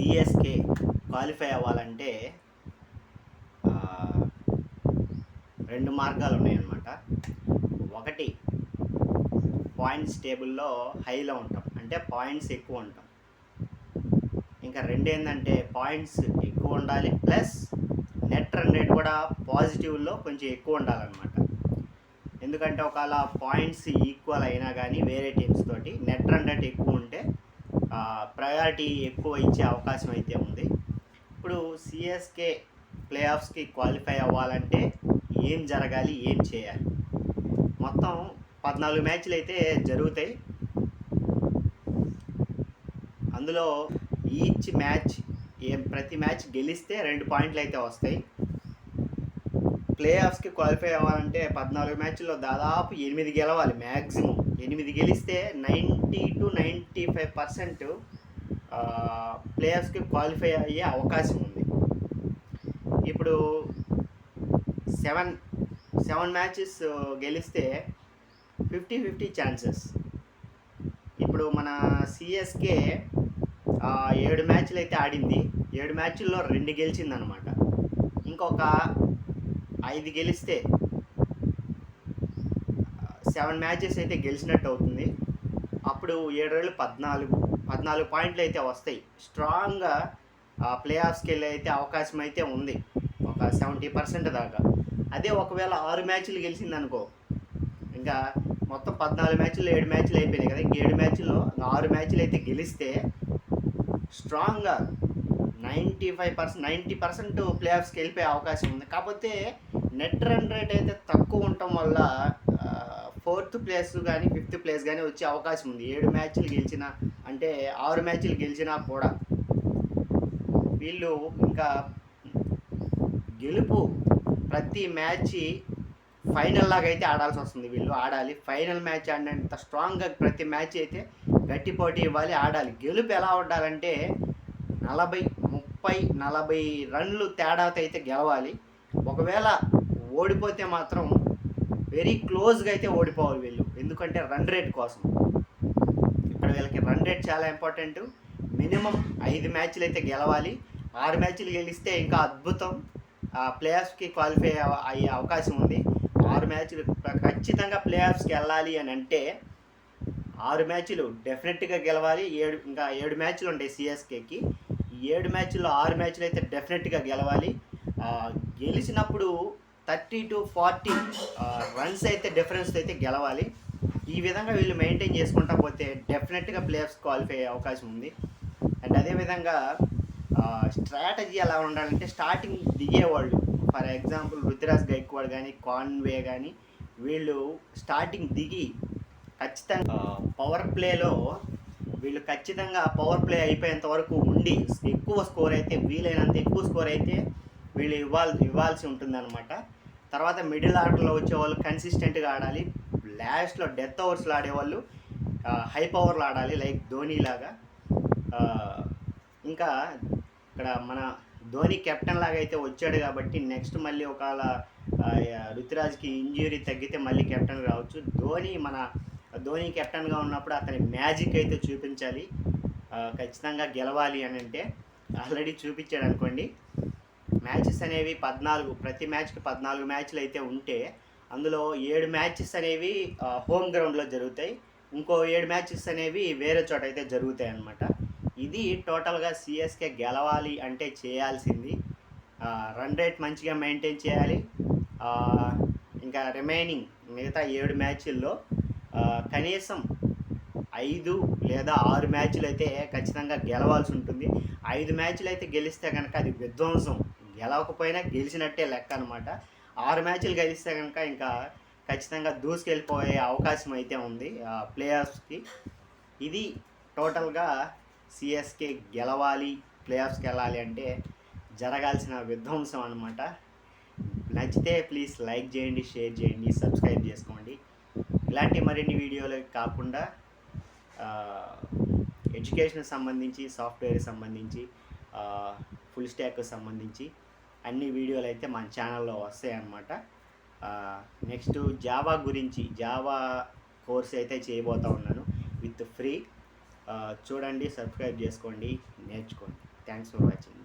CSK qualify అవ్వాలంటే రెండు మార్గాలు ఉన్నాయన్నమాట. ఒకటి పాయింట్స్ టేబుల్లో హైలో ఉంటాం. అంటే పాయింట్స్ ఎక్కువ ఉంటాం. ఇంకా రెండు ఏంటంటే పాయింట్స్ ఎక్కువ ఉండాలి ప్లస్ నెట్ రన్ రేట్ కూడా పాజిటివ్లో కొంచెం ఎక్కువ ఉండాలన్నమాట. ఎందుకంటే ఒకవేళ పాయింట్స్ ఈక్వల్ అయినా కానీ వేరే టీమ్స్ తోటి నెట్ రన్ రేట్ ఎక్కువ ఉంటే ప్రయారిటీ ఎక్కువ ఇచ్చే అవకాశం అయితే ఉంది. ఇప్పుడు సిఎస్కే ప్లే ఆఫ్స్కి క్వాలిఫై అవ్వాలంటే ఏం జరగాలి ఏం చేయాలి? మొత్తం పద్నాలుగు మ్యాచ్లు అయితే జరుగుతాయి. అందులో ఈచ్ మ్యాచ్ ఏం ప్రతి మ్యాచ్ గెలిస్తే రెండు పాయింట్లు అయితే వస్తాయి. ప్లే ఆఫ్స్కి క్వాలిఫై అవ్వాలంటే పద్నాలుగు మ్యాచ్ల్లో దాదాపు ఎనిమిది గెలవాలి మ్యాక్సిమం ఎనిమిది గెలిస్తే ninety two ninety five percent ప్లేయర్స్కి qualify అయ్యే అవకాశం ఉంది. ఇప్పుడు సెవెన్ సెవెన్ మ్యాచెస్ గెలిస్తే ఫిఫ్టీ ఫిఫ్టీ ఛాన్సెస్. ఇప్పుడు మన సిఎస్కే ఏడు మ్యాచ్లు అయితే ఆడింది. ఏడు మ్యాచ్ల్లో రెండు గెలిచిందనమాట. ఇంకొక ఐదు గెలిస్తే సెవెన్ మ్యాచెస్ అయితే గెలిచినట్టు అవుతుంది అప్పుడు ఏడు రోజులు పద్నాలుగు పద్నాలుగు పాయింట్లు అయితే వస్తాయి. స్ట్రాంగ్గా ప్లే ఆఫ్స్కి వెళ్ళి అయితే అవకాశం అయితే ఉంది. ఒక సెవెంటీ పర్సెంట్ దాకా. అదే ఒకవేళ ఆరు మ్యాచ్లు గెలిచిందనుకో ఇంకా మొత్తం పద్నాలుగు మ్యాచ్లు ఏడు మ్యాచ్లు అయిపోయినాయి కదా ఏడు మ్యాచ్లో ఆరు మ్యాచ్లు అయితే గెలిస్తే స్ట్రాంగ్గా ninety five percent ninety percent play ఆఫ్స్కి వెళ్ళిపోయే అవకాశం ఉంది. కాకపోతే నెట్ రన్ రేట్ అయితే తక్కువ ఉండటం వల్ల ఫోర్త్ ప్లేస్ కానీ ఫిఫ్త్ ప్లేస్ కానీ వచ్చే అవకాశం ఉంది. ఏడు మ్యాచ్లు గెలిచిన అంటే ఆరు మ్యాచ్లు గెలిచినా కూడా వీళ్ళు ఇంకా గెలుపు ప్రతి మ్యాచ్ ఫైనల్ లాగా అయితే ఆడాల్సి వస్తుంది. వీళ్ళు ఆడాలి. ఫైనల్ మ్యాచ్ ఆడినంత స్ట్రాంగ్గా ప్రతి మ్యాచ్ అయితే గట్టి పోటీ ఇవ్వాలి ఆడాలి. గెలుపు ఎలా ఉండాలంటే నలభై ముప్పై నలభై రన్లు తేడాతో అయితే గెలవాలి. ఒకవేళ ఓడిపోతే మాత్రం వెరీ క్లోజ్గా అయితే ఓడిపోవాలి వీళ్ళు. ఎందుకంటే రన్ రేట్ కోసం. ఇక్కడ వీళ్ళకి రన్ రేట్ చాలా ఇంపార్టెంట్ మినిమం ఐదు మ్యాచ్లు అయితే గెలవాలి. ఆరు మ్యాచ్లు గెలిస్తే ఇంకా అద్భుతం. ప్లే ఆఫ్స్కి క్వాలిఫై అయ్యే అవకాశం ఉంది. ఆరు మ్యాచ్లు ఖచ్చితంగా ప్లే ఆఫ్స్కి వెళ్ళాలి అని అంటే ఆరు మ్యాచ్లు డెఫినెట్గా గెలవాలి. ఏడు ఇంకా ఏడు మ్యాచ్లు ఉంటాయి సిఎస్కేకి ఏడు మ్యాచ్ల్లో ఆరు మ్యాచ్లు అయితే డెఫినెట్గా గెలవాలి. గెలిచినప్పుడు థర్టీ టు ఫార్టీ రన్స్ అయితే డిఫరెన్స్ అయితే గెలవాలి. ఈ విధంగా వీళ్ళు మెయింటైన్ చేసుకుంటా పోతే డెఫినెట్గా ప్లేయర్స్ క్వాలిఫై అయ్యే అవకాశం ఉంది. అండ్ అదేవిధంగా స్ట్రాటజీ ఎలా ఉండాలంటే స్టార్టింగ్ దిగేవాళ్ళు ఫర్ ఎగ్జాంపుల్ రుతురాజ్ గైక్వాడ్ కానీ కాన్వే కానీ వీళ్ళు స్టార్టింగ్ దిగి ఖచ్చితంగా పవర్ ప్లేలో వీళ్ళు ఖచ్చితంగా పవర్ ప్లే అయిపోయేంత వరకు ఉండి ఎక్కువ స్కోర్ అయితే వీలైనంత ఎక్కువ స్కోర్ అయితే వీళ్ళు ఇవ్వాలి ఇవ్వాల్సి ఉంటుందన్నమాట. తర్వాత మిడిల్ ఆర్డర్లో వచ్చే వాళ్ళు కన్సిస్టెంట్గా ఆడాలి. లాస్ట్లో డెత్ ఓవర్స్లో ఆడేవాళ్ళు హై పవర్లు ఆడాలి లైక్ ధోని లాగా ఇంకా ఇక్కడ మన ధోని కెప్టెన్ లాగా అయితే వచ్చాడు కాబట్టి నెక్స్ట్ మళ్ళీ ఒకవేళ రుతురాజ్కి ఇంజురీ తగ్గితే మళ్ళీ కెప్టెన్ రావచ్చు. ధోని మన ధోని కెప్టెన్గా ఉన్నప్పుడు అతని మ్యాజిక్ అయితే చూపించాలి. ఖచ్చితంగా గెలవాలి అని అంటే ఆల్రెడీ చూపించాడు అనుకోండి. మ్యాచెస్ అనేవి పద్నాలుగు ప్రతి మ్యాచ్కి పద్నాలుగు మ్యాచ్లు అయితే ఉంటే అందులో ఏడు మ్యాచెస్ అనేవి హోమ్ గ్రౌండ్లో జరుగుతాయి. ఇంకో ఏడు మ్యాచెస్ అనేవి వేరే చోట అయితే జరుగుతాయి అన్నమాట. ఇది టోటల్గా సిఎస్కే గెలవాలి అంటే చేయాల్సింది. రన్ రేట్ మంచిగా మెయింటైన్ చేయాలి. ఇంకా రిమైనింగ్ మిగతా ఏడు మ్యాచ్ల్లో కనీసం ఐదు లేదా ఆరు మ్యాచ్లు అయితే ఖచ్చితంగా గెలవాల్సి ఉంటుంది. ఐదు మ్యాచ్లు అయితే గెలిస్తే కనుక అది విధ్వంసం. గెలవకపోయినా గెలిచినట్టే లెక్క అనమాట ఆరు మ్యాచ్లు గెలిస్తే కనుక ఇంకా ఖచ్చితంగా దూసుకెళ్ళిపోయే అవకాశం అయితే ఉంది ప్లేయర్స్కి. ఇది టోటల్గా సిఎస్కే గెలవాలి ప్లేయర్స్కి వెళ్ళాలి అంటే జరగాల్సిన విధ్వంసం అనమాట నచ్చితే ప్లీజ్ లైక్ చేయండి షేర్ చేయండి సబ్స్క్రైబ్ చేసుకోండి. ఇలాంటి మరిన్ని వీడియోలు కాకుండా ఎడ్యుకేషన్ సంబంధించి సాఫ్ట్వేర్ సంబంధించి ఫుల్ స్టాక్ సంబంధించి అన్ని వీడియోలు అయితే మన ఛానల్లో వస్తాయి అన్నమాట నెక్స్ట్ జావా గురించి జావా కోర్స్ అయితే చేయబోతా ఉన్నాను విత్ ఫ్రీ. చూడండి సబ్స్క్రైబ్ చేసుకోండి నేర్చుకోండి. Thanks for watching